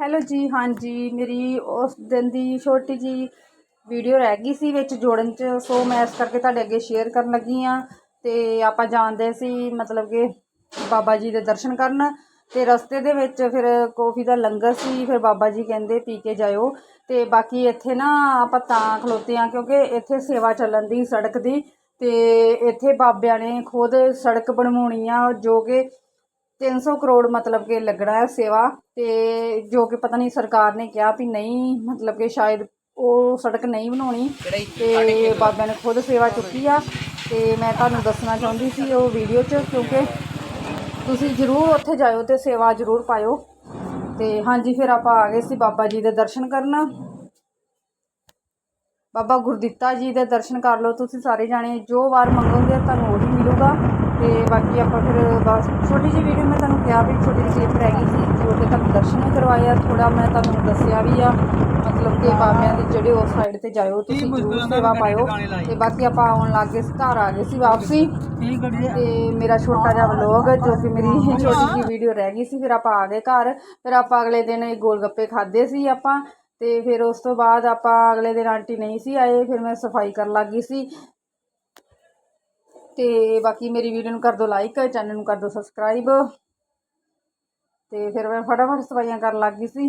Hello ਜੀ, ਹਾਂਜੀ, ਮੇਰੀ ਉਸ ਦਿਨ ਦੀ ਛੋਟੀ ਜੀ ਵੀਡੀਓ ਰਹਿ ਗਈ ਸੀ ਵਿੱਚ ਜੋੜਨ ਚ, ਸੋ ਮੈਂ ਇਸ ਕਰਕੇ ਤੁਹਾਡੇ ਅੱਗੇ ਸ਼ੇਅਰ ਕਰਨ ਲੱਗੀ ਆ ਤੇ ਆਪਾਂ ਜਾਣਦੇ ਸੀ ਮਤਲਬ ਕਿ ਬਾਬਾ ਜੀ ਦੇ ਦਰਸ਼ਨ ਕਰਨ ਤੇ ਰਸਤੇ ਦੇ ਵਿੱਚ ਫਿਰ ਕੌਫੀ ਦਾ ਲੰਗਰ ਸੀ, ਫਿਰ ਬਾਬਾ ਜੀ ਕਹਿੰਦੇ ਪੀ ਕੇ ਜਾਇਓ ਤੇ ਬਾਕੀ ਇੱਥੇ ਨਾ ਆਪਾਂ ਤਾਂ ਖਲੋਤੇ ਆ ਕਿਉਂਕਿ ਇੱਥੇ ਸੇਵਾ ਚੱਲਣ ਦੀ ਸੜਕ ਦੀ ਤੇ ਇੱਥੇ ਬਾਬਿਆਂ ਨੇ ਖੁਦ ਸੜਕ ਬਣਵਾਉਣੀ ਆ ਜੋ ਕਿ 300 ਕਰੋੜ ਮਤਲਬ ਕਿ ਲੱਗਣਾ ਹੈ ਸੇਵਾ ਤੇ ਜੋ ਕਿ ਪਤਾ ਨਹੀਂ ਸਰਕਾਰ ਨੇ ਕਿਹਾ ਵੀ ਨਹੀਂ ਮਤਲਬ ਕਿ ਸ਼ਾਇਦ ਉਹ ਸੜਕ ਨਹੀਂ ਬਣਾਉਣੀ ਤੇ ਬਾਬਿਆਂ ਨੇ ਖੁਦ ਸੇਵਾ ਚੁੱਕੀ ਆ ਤੇ ਮੈਂ ਤੁਹਾਨੂੰ ਦੱਸਣਾ ਚਾਹੁੰਦੀ ਸੀ ਉਹ ਵੀਡੀਓ 'ਚ ਕਿਉਂਕਿ ਤੁਸੀਂ ਜ਼ਰੂਰ ਉੱਥੇ ਜਾਇਓ ਤੇ ਸੇਵਾ ਜ਼ਰੂਰ ਪਾਇਓ। ਤੇ ਹਾਂਜੀ ਫਿਰ ਆਪਾਂ ਆ ਗਏ ਸੀ ਬਾਬਾ ਜੀ ਦੇ ਦਰਸ਼ਨ ਕਰਨ। ਬਾਬਾ ਗੁਰਦਿੱਤਾ ਜੀ ਦੇ ਦਰਸ਼ਨ ਕਰ ਲਓ ਤੁਸੀਂ ਸਾਰੇ ਜਾਣੇ ਜੋ ਵਾਰ ਮੰਗੋਗੇ ਤੁਹਾਨੂੰ ਉਹੀ ਮਿਲੂਗਾ। ਤੇ ਬਾਕੀ ਆਪਾਂ ਫਿਰ ਬਸ ਛੋਟੀ ਜਿਹੀ ਵੀਡੀਓ ਮੈਂ ਤੁਹਾਨੂੰ ਕਿਹਾ ਵੀ ਛੋਟੀ ਜਿਹੀ ਕਲਿੱਪ ਰਹਿ ਗਈ ਸੀ ਜੋ ਕਿ ਤੁਹਾਨੂੰ ਦਰਸ਼ਨ ਵੀ ਕਰਵਾਏ ਆ ਥੋੜਾ ਮੈਂ ਤੁਹਾਨੂੰ ਦੱਸਿਆ ਵੀ ਆ ਮਤਲਬ ਕਿ ਬਾਬਿਆਂ ਦੇ ਜਿਹੜੇ ਉਸ ਸਾਈਡ ਤੇ ਜਾਇਓ ਤੁਸੀਂ ਜ਼ਰੂਰ ਸੇਵਾ ਪਾਇਓ। ਤੇ ਬਾਕੀ ਆਪਾਂ ਆਉਣ ਲੱਗੇ ਸੀ ਘਰ ਆ ਗਏ ਸੀ ਵਾਪਸੀ। ਤੇ ਮੇਰਾ ਛੋਟਾ ਜਿਹਾ ਵਲੋਗ ਜੋ ਕਿ ਮੇਰੀ ਛੋਟੀ ਜਿਹੀ ਵੀਡੀਓ ਰਹਿ ਗਈ ਸੀ ਫਿਰ ਆਪਾਂ ਆ ਗਏ ਘਰ। ਫਿਰ ਆਪਾਂ ਅਗਲੇ ਦਿਨ ਇਹ ਗੋਲ ਗੱਪੇ ਖਾਦੇ ਸੀ ਆਪਾਂ। ਤੇ ਫਿਰ ਉਸ ਤੋਂ ਬਾਅਦ ਆਪਾਂ ਅਗਲੇ ਦਿਨ ਆਂਟੀ ਨਹੀਂ ਸੀ ਆਏ ਫਿਰ ਮੈਂ ਸਫ਼ਾਈ ਕਰਨ ਲੱਗ ਸੀ। ਤੇ ਬਾਕੀ ਮੇਰੀ ਵੀਡੀਓ ਨੂੰ ਕਰ ਦਿਓ ਲਾਈਕ ਚੈਨਲ ਨੂੰ ਕਰ ਦਿਓ ਸਬਸਕ੍ਰਾਈਬ ਤੇ ਫਿਰ ਮੈਂ ਫਟਾਫਟ ਸਫਾਈਆਂ ਕਰਨ ਲੱਗ ਗਈ ਸੀ।